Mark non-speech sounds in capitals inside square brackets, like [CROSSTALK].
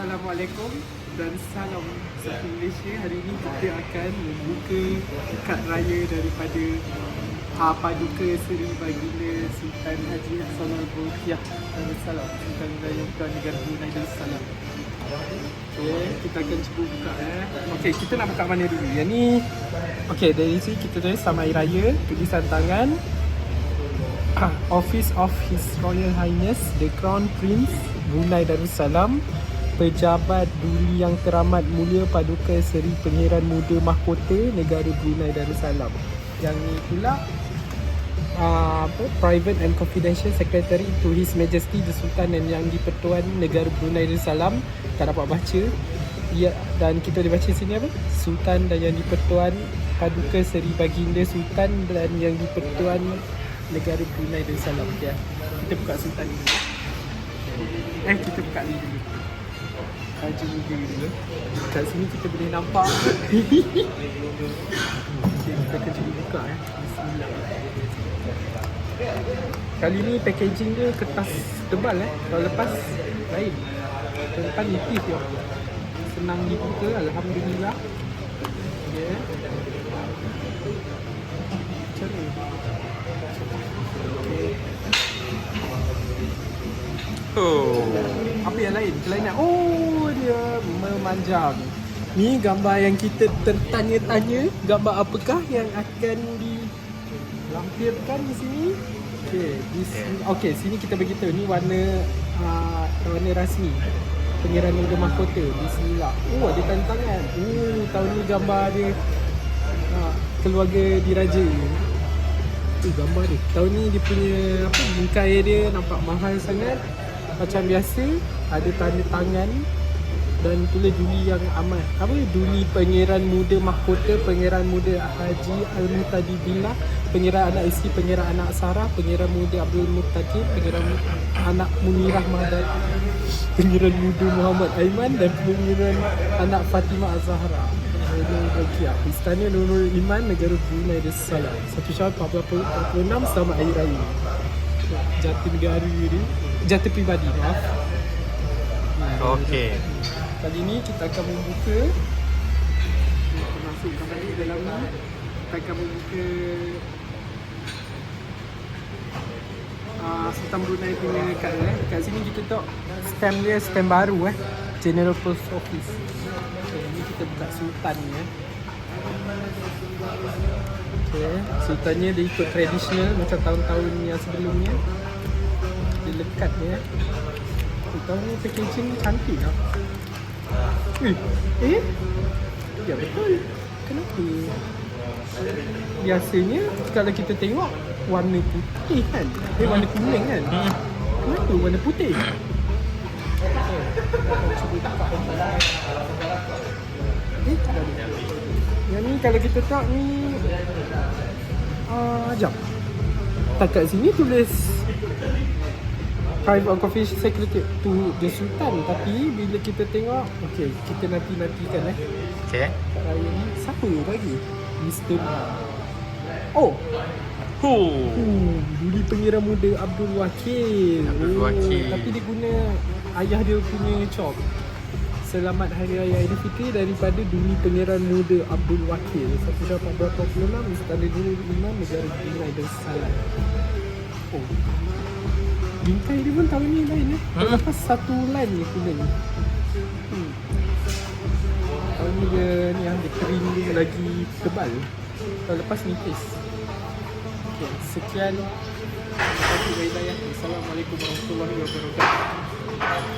Assalamualaikum dan salam satu Malaysia. Hari ini kita akan membuka kad raya daripada uh, Paduka Seri Baginda Sultan Haji Hassanal Bolkiah Darussalam Sultan Raya Tuan Negara Brunei Darussalam. Okay, kita akan cuba buka eh. Okay, kita nak buka mana dulu? Yang ni Okay, dari sini kita tulis Selamat Hari Raya Tulisan tangan [CLEARS THROAT] Office of His Royal Highness The Crown Prince Brunei Darussalam Pejabat Duli Yang Teramat Mulia Paduka Seri Pengiran Muda Mahkota Negara Brunei Darussalam Yang ni pula uh, apa, Private and Confidential Secretary to His Majesty The Sultan dan Yang di-Pertuan Negara Brunei Darussalam Tak dapat baca Ya, dan kita boleh baca sini apa? Sultan dan Yang di-Pertuan Paduka Seri Baginda Sultan dan Yang di-Pertuan negara Brunei Darussalam okay. Kita buka sultan ni dulu. Eh kita buka ni dulu Baju muda dulu Kat sini kita boleh nampak okay, Kita akan cuba buka eh Bismillah Kali ni packaging dia kertas tebal eh Kalau lepas lain Kalau lepas nipis je Senang dibuka Alhamdulillah Okay Macam ni Oh. Apa yang lain? Kelainan. Oh, dia memanjang. Ni gambar yang kita tertanya-tanya. Gambar apakah yang akan dilampirkan di sini? Okay, di sini, okay, sini kita beritahu. Ni warna uh, warna rasmi. Pengiran Muda Mahkota. Bismillah. Oh, ada tantangan. Oh, tahun ni gambar dia uh, keluarga diraja. Oh, gambar dia. Tahun ni dia punya apa bingkai dia nampak mahal sangat. Macam biasa ada tanda tangan dan tulis Duli yang amat. Apa? Duli Pangeran Muda Mahkota Pangeran Muda Haji Al-Mutadi Billah Pangeran Anak Isi Pangeran Anak Sarah Pangeran Muda Abdul Muttaqin Pangeran Anak Munirah Mahdat Pangeran Muda Muhammad Aiman dan Pangeran Anak Fatimah Bagia. Istana Nurul Iman Negara Brunei Darussalam 1 Syawal 1446 Selamat Hari Raya. Jati negara Jati pribadi maaf. Nah, Okey. Kali ni kita akan membuka. Kita masukkan balik dalam ni. Kita akan membuka uh, Sultan Brunei punya kad eh. Kat sini kita tengok stamp dia stamp baru eh. General Post Office. Okay, Ni kita buka Sultan ni eh. Okay, Sultannya dia ikut tradisional macam tahun-tahun yang sebelumnya Dia lekat ni eh Tahun ni packaging ni cantik lah Eh, eh? Ya betul. Kenapa? Biasanya kalau kita tengok warna putih kan. Eh warna kuning kan. Kenapa warna putih? Eh, tak. Yang ni kalau kita tengok ni uh, Jap Tak kat sini tulis Private Confidential Secretary to the Sultan Tapi bila kita tengok Okay, kita nanti-nantikan eh Okey. Raya ni Siapa bagi? Mr. Oh, Oh. uh, Duli Pengiran Muda Abdul Wakil Abdul Oh, Wakil. Tapi dia guna Ayah dia punya cop Selamat Hari Raya Aidilfitri daripada Duli Pengiran Muda Abdul Wakil 1446 Istana Nurul Iman Negara Brunei Darussalam Oh Bingkai dia pun tahun ni lain eh? Hmm. Lepas satu line ni kuning hmm. Tahun ni dia ni ah, dia kering dia lagi tebal. Tahun lepas nipis. Okay, sekian. Terima kasih Assalamualaikum warahmatullahi wabarakatuh